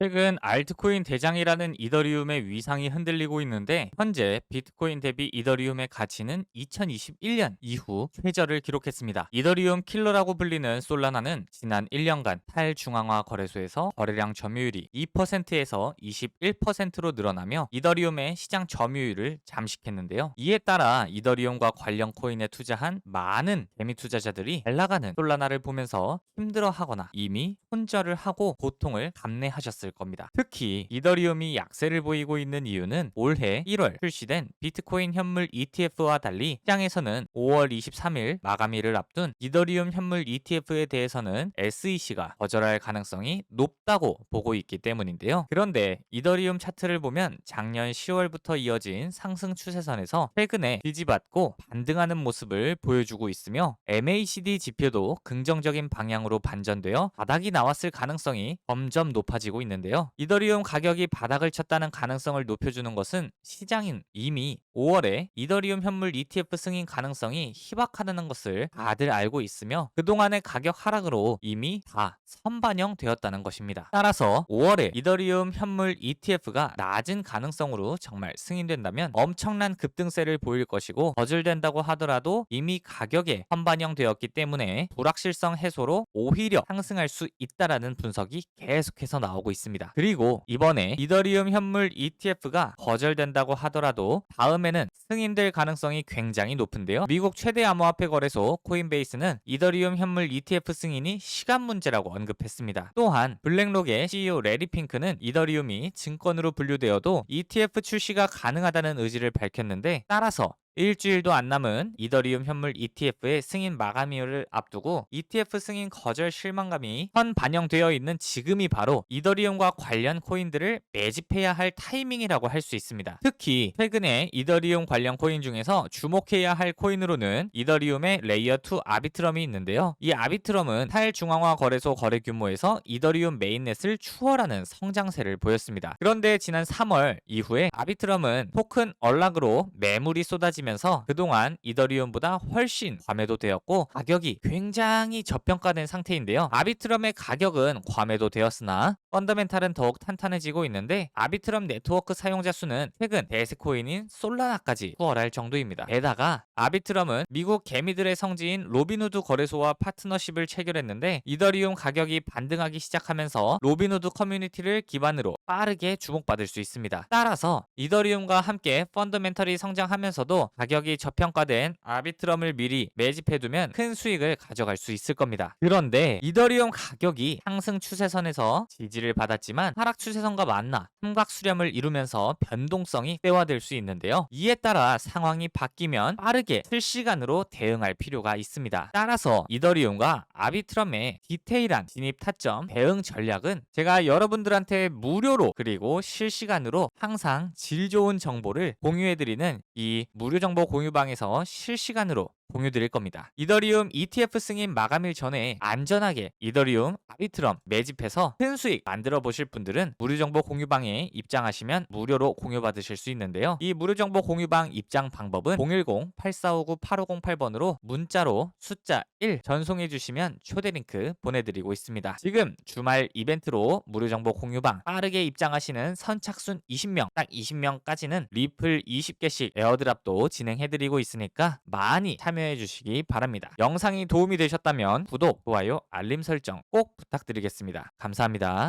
최근 알트코인 대장이라는 이더리움의 위상이 흔들리고 있는데 현재 비트코인 대비 이더리움의 가치는 2021년 이후 최저를 기록했습니다. 이더리움 킬러라고 불리는 솔라나는 지난 1년간 탈중앙화 거래소에서 거래량 점유율이 2%에서 21%로 늘어나며 이더리움의 시장 점유율을 잠식했는데요. 이에 따라 이더리움과 관련 코인에 투자한 많은 개미 투자자들이 잘 나가는 솔라나를 보면서 힘들어하거나 이미 손절을 하고 고통을 감내하셨을 겁니다. 특히 이더리움이 약세를 보이고 있는 이유는 올해 1월 출시된 비트코인 현물 ETF와 달리 시장에서는 5월 23일 마감일을 앞둔 이더리움 현물 ETF에 대해서는 SEC가 거절할 가능성이 높다고 보고 있기 때문인데요. 그런데 이더리움 차트를 보면 작년 10월부터 이어진 상승 추세선에서 최근에 지지받고 반등하는 모습을 보여주고 있으며 MACD 지표도 긍정적인 방향으로 반전되어 바닥이 나왔을 가능성이 점점 높아지고 있는 데요. 이더리움 가격이 바닥을 쳤다는 가능성을 높여주는 것은 시장인 이미 5월에 이더리움 현물 ETF 승인 가능성이 희박하다는 것을 다들 알고 있으며 그동안의 가격 하락으로 이미 다 선반영 되었다는 것입니다. 따라서 5월에 이더리움 현물 ETF가 낮은 가능성으로 정말 승인된다면 엄청난 급등세를 보일 것이고 거절된다고 하더라도 이미 가격에 선반영되었기 때문에 불확실성 해소로 오히려 상승할 수 있다라는 분석이 계속해서 나오고 있습니다. 그리고 이번에 이더리움 현물 ETF가 거절된다고 하더라도 다음에는 승인될 가능성이 굉장히 높은데요. 미국 최대 암호화폐 거래소 코인베이스는 이더리움 현물 ETF 승인이 시간 문제라고 언급했습니다. 또한 블랙록의 CEO 레리 핑크는 이더리움이 증권으로 분류되어도 ETF 출시가 가능하다는 의지를 밝혔는데 따라서 일주일도 안 남은 이더리움 현물 ETF의 승인 마감일을 앞두고 ETF 승인 거절 실망감이 현 반영되어 있는 지금이 바로 이더리움과 관련 코인들을 매집해야 할 타이밍이라고 할 수 있습니다. 특히 최근에 이더리움 관련 코인 중에서 주목해야 할 코인으로는 이더리움의 레이어 2 아비트럼이 있는데요. 이 아비트럼은 탈중앙화 거래소 거래 규모에서 이더리움 메인넷을 추월하는 성장세를 보였습니다. 그런데 지난 3월 이후에 아비트럼은 토큰 언락으로 매물이 쏟아지며 면서 그동안 이더리움보다 훨씬 과매도되었고 가격이 굉장히 저평가된 상태인데요. 아비트럼의 가격은 과매도되었으나 펀더멘탈은 더욱 탄탄해지고 있는데 아비트럼 네트워크 사용자 수는 최근 대세 코인인 솔라나까지 후월할 정도입니다. 게다가 아비트럼은 미국 개미들의 성지인 로비누드 거래소와 파트너십을 체결했는데 이더리움 가격이 반등하기 시작하면서 로비누드 커뮤니티를 기반으로 빠르게 주목받을 수 있습니다. 따라서 이더리움과 함께 펀더멘털이 성장하면서도 가격이 저평가된 아비트럼을 미리 매집해두면 큰 수익을 가져갈 수 있을 겁니다. 그런데 이더리움 가격이 상승 추세선에서 지지를 받았지만 하락 추세선과 만나 삼각 수렴을 이루면서 변동성이 떼화될 수 있는데요. 이에 따라 상황이 바뀌면 빠르게 실시간으로 대응할 필요가 있습니다. 따라서 이더리움과 아비트럼의 디테일한 진입 타점 대응 전략은 제가 여러분들한테 무료로 그리고 실시간으로 항상 질 좋은 정보를 공유해드리는 이 무료 정보 공유방에서 실시간으로 공유 드릴 겁니다. 이더리움 ETF 승인 마감일 전에 안전하게 이더리움 아비트럼 매집해서 큰 수익 만들어 보실 분들은 무료 정보 공유방에 입장하시면 무료로 공유 받으실 수 있는데요. 이 무료 정보 공유방 입장 방법은 010-8459-8508번으로 문자로 숫자 1 전송해 주시면 초대 링크 보내드리고 있습니다. 지금 주말 이벤트로 무료 정보 공유방 빠르게 입장하시는 선착순 20명 딱 20명까지는 리플 20개씩 에어드랍도 진행해드리고 있으니까 많이 참여 참여해 주시기 바랍니다. 영상이 도움이 되셨다면 구독, 좋아요, 알림 설정 꼭 부탁드리겠습니다. 감사합니다.